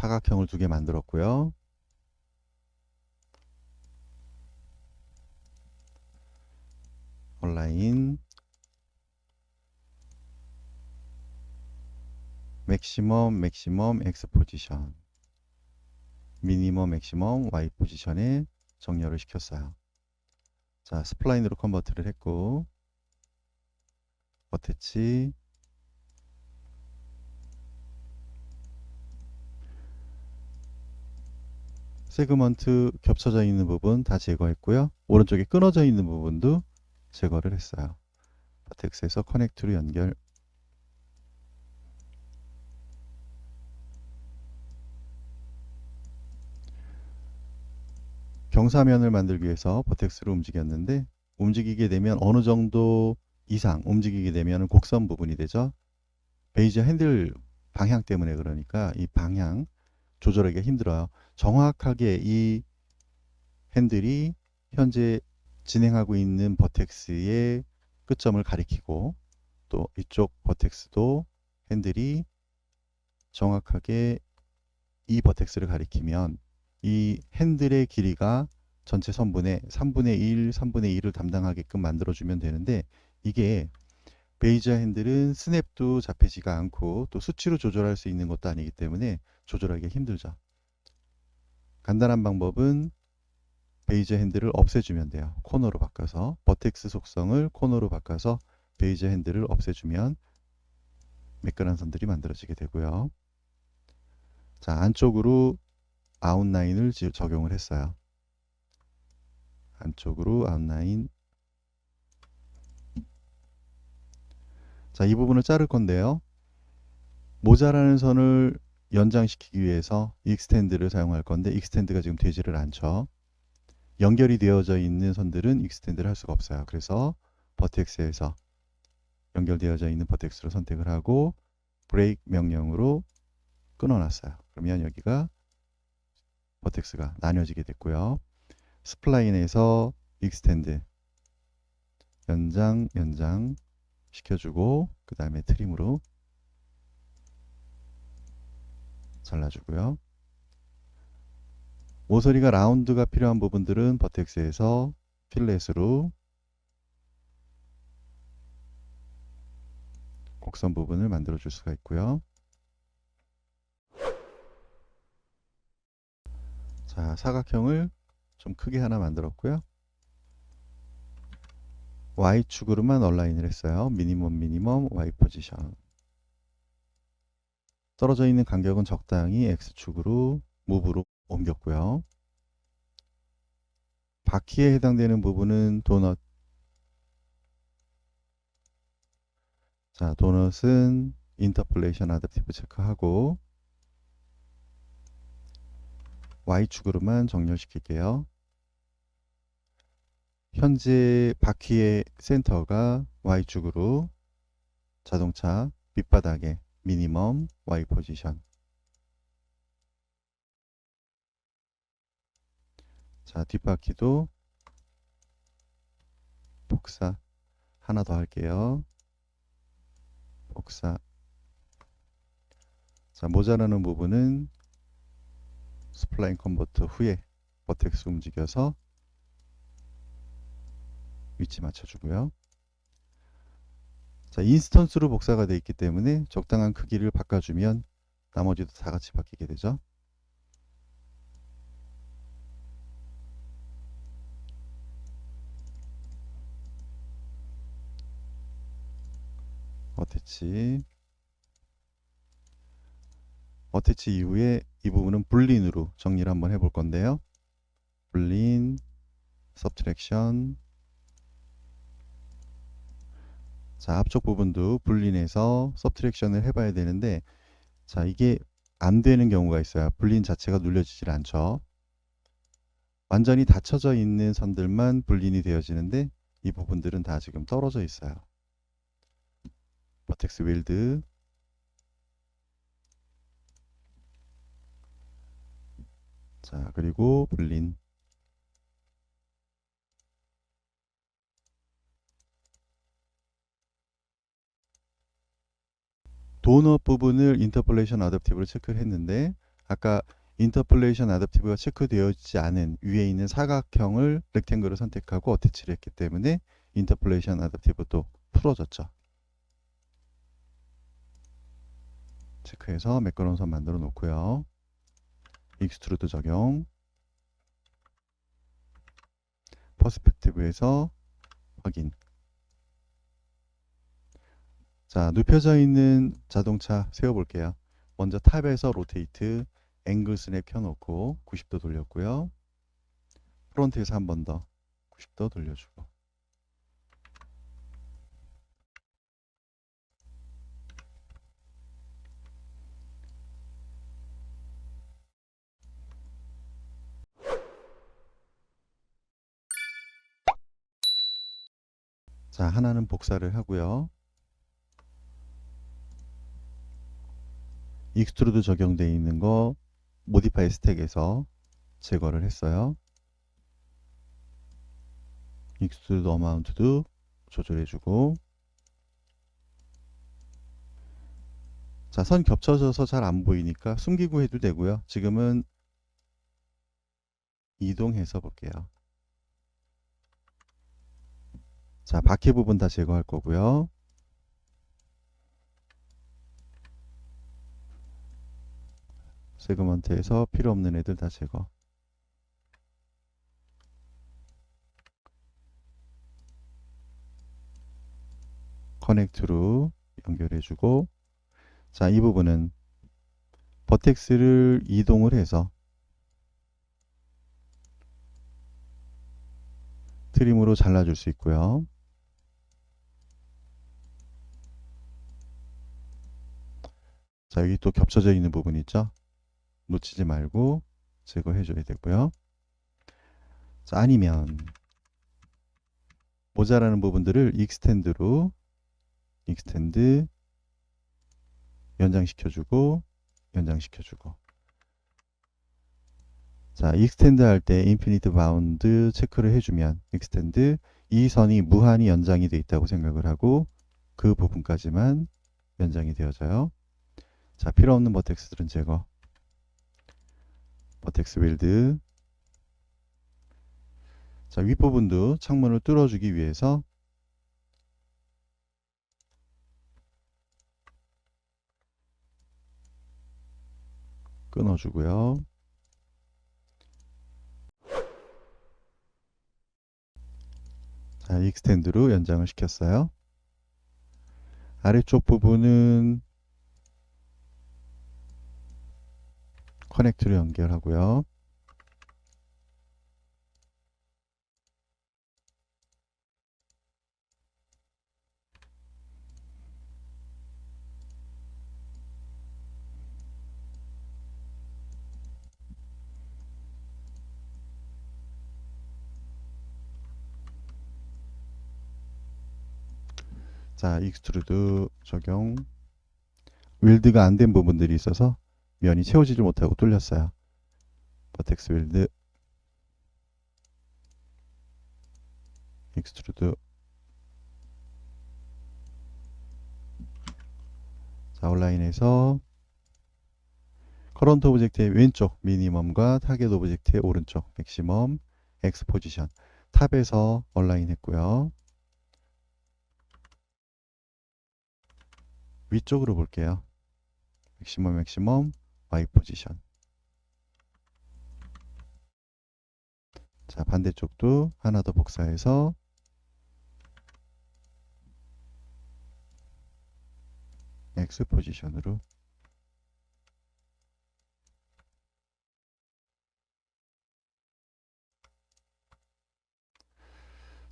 자, 사각형을 두 개 만들었고요. 온라인 맥시멈 맥시멈 X 포지션 미니멈 맥시멈 Y 포지션에 정렬을 시켰어요. 자, 스플라인으로 컨버트를 했고 어태치 세그먼트 겹쳐져 있는 부분 다 제거했고요. 오른쪽에 끊어져 있는 부분도 제거를 했어요. 버텍스에서 커넥트로 연결 경사면을 만들기 위해서 버텍스를 움직였는데 움직이게 되면 어느 정도 이상 움직이게 되면 곡선 부분이 되죠. 베이지 핸들 방향 때문에 그러니까 이 방향 조절하기가 힘들어요. 정확하게 이 핸들이 현재 진행하고 있는 버텍스의 끝점을 가리키고 또 이쪽 버텍스도 핸들이 정확하게 이 버텍스를 가리키면 이 핸들의 길이가 전체 선분의 3분의 1, 3분의 1을 담당하게끔 만들어주면 되는데 이게 베이저 핸들은 스냅도 잡히지가 않고 또 수치로 조절할 수 있는 것도 아니기 때문에 조절하기 힘들죠. 간단한 방법은 베이저 핸들을 없애주면 돼요. 코너로 바꿔서 버텍스 속성을 코너로 바꿔서 베이저 핸들을 없애주면 매끈한 선들이 만들어지게 되고요. 자 안쪽으로 아웃라인을 지- 적용을 했어요. 안쪽으로 아웃라인 자, 이 부분을 자를 건데요. 모자라는 선을 연장시키기 위해서 익스텐드를 사용할 건데 익스텐드가 지금 되지를 않죠. 연결이 되어져 있는 선들은 익스텐드를 할 수가 없어요. 그래서 버텍스에서 연결되어져 있는 버텍스로 선택을 하고 브레이크 명령으로 끊어놨어요. 그러면 여기가 버텍스가 나뉘어지게 됐고요. 스플라인에서 익스텐드 연장 연장 시켜주고 그 다음에 트림으로 잘라주고요. 모서리가 라운드가 필요한 부분들은 버텍스에서 필렛으로 곡선 부분을 만들어 줄 수가 있고요. 자, 사각형을 좀 크게 하나 만들었고요. Y축으로만 얼라인을 했어요. 미니멈 미니멈 Y 포지션. 떨어져 있는 간격은 적당히 X축으로 무브로 옮겼고요. 바퀴에 해당되는 부분은 도넛. 자, 도넛은 인터폴레이션 아답티브 체크하고 Y축으로만 정렬시킬게요. 현재 바퀴의 센터가 Y축으로 자동차 밑바닥에 미니멈 Y 포지션. 자 뒷바퀴도 복사 하나 더 할게요. 복사. 자 모자라는 부분은 스플라인 컨버터 후에 버텍스 움직여서 위치 맞춰주고요. 자, 인스턴스로 복사가 되어 있기 때문에 적당한 크기를 바꿔주면 나머지도 다 같이 바뀌게 되죠. 어태치 어태치 이후에 이 부분은 불린으로 정리를 한번 해볼 건데요. 불린, 서브트랙션 자, 앞쪽 부분도 불린해서 서브트랙션을 해봐야 되는데 자, 이게 안 되는 경우가 있어요. 불린 자체가 눌려지질 않죠. 완전히 닫혀져 있는 선들만 불린이 되어지는데 이 부분들은 다 지금 떨어져 있어요. 버텍스 윌드 자, 그리고 불린 도넛 부분을 인터폴레이션 어댑티브로 체크를 했는데 아까 인터폴레이션 아답티브가 체크되어 있지 않은 위에 있는 사각형을 렉탱글을 선택하고 어태치를 했기 때문에 인터폴레이션 아답티브도 풀어졌죠. 체크해서 매끄러운 선 만들어 놓고요. 익스트루드 적용 퍼스펙티브에서 확인 자 눕혀져 있는 자동차 세워볼게요. 먼저 탑에서 로테이트 앵글 스냅 켜놓고 90도 돌렸고요. 프론트에서 한 번 더 90도 돌려주고 자 하나는 복사를 하고요. 익스트루드 적용되어 있는 거 모디파이 스택에서 제거를 했어요. 익스트루드 어마운트도 조절해주고 자, 선 겹쳐져서 잘 안 보이니까 숨기고 해도 되고요. 지금은 이동해서 볼게요. 자, 바퀴 부분 다 제거할 거고요. 세그먼트에서 필요 없는 애들 다 제거. 커넥트로 연결해주고 자, 이 부분은 버텍스를 이동을 해서 트림으로 잘라줄 수 있고요. 자, 여기 또 겹쳐져 있는 부분 있죠? 놓치지 말고 제거해 줘야 되고요. 자, 아니면 모자라는 부분들을 익스텐드로 익스텐드 연장시켜주고 연장시켜주고. 자 익스텐드 할 때 인피니트 바운드 체크를 해주면 익스텐드 이 선이 무한히 연장이 되어 있다고 생각을 하고 그 부분까지만 연장이 되어져요. 자 필요 없는 버텍스들은 제거 버텍스 윌드 자 윗부분도 창문을 뚫어주기 위해서 끊어주고요. 자, 익스텐드로 연장을 시켰어요. 아래쪽 부분은 커넥트로 연결하고요. 자, 익스트루드 적용. 윌드가 안 된 부분들이 있어서 면이 채워지지 못하고 뚫렸어요. 버텍스 윌드. 익스트루드. 자, 온라인에서 커런트 오브젝트의 왼쪽 미니멈과 타겟 오브젝트의 오른쪽 맥시멈 엑스포지션 탑에서 얼라인 했고요. 위쪽으로 볼게요. 맥시멈 맥시멈 Y 포지션. 자 반대쪽도 하나 더 복사해서 X 포지션으로.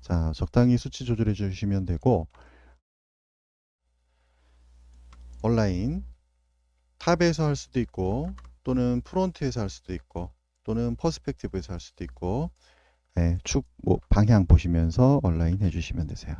자 적당히 수치 조절해 주시면 되고 온라인 탑에서 할 수도 있고 또는 프론트에서 할 수도 있고 또는 퍼스펙티브에서 할 수도 있고 네, 축뭐 방향 보시면서 온라인 해주시면 되세요.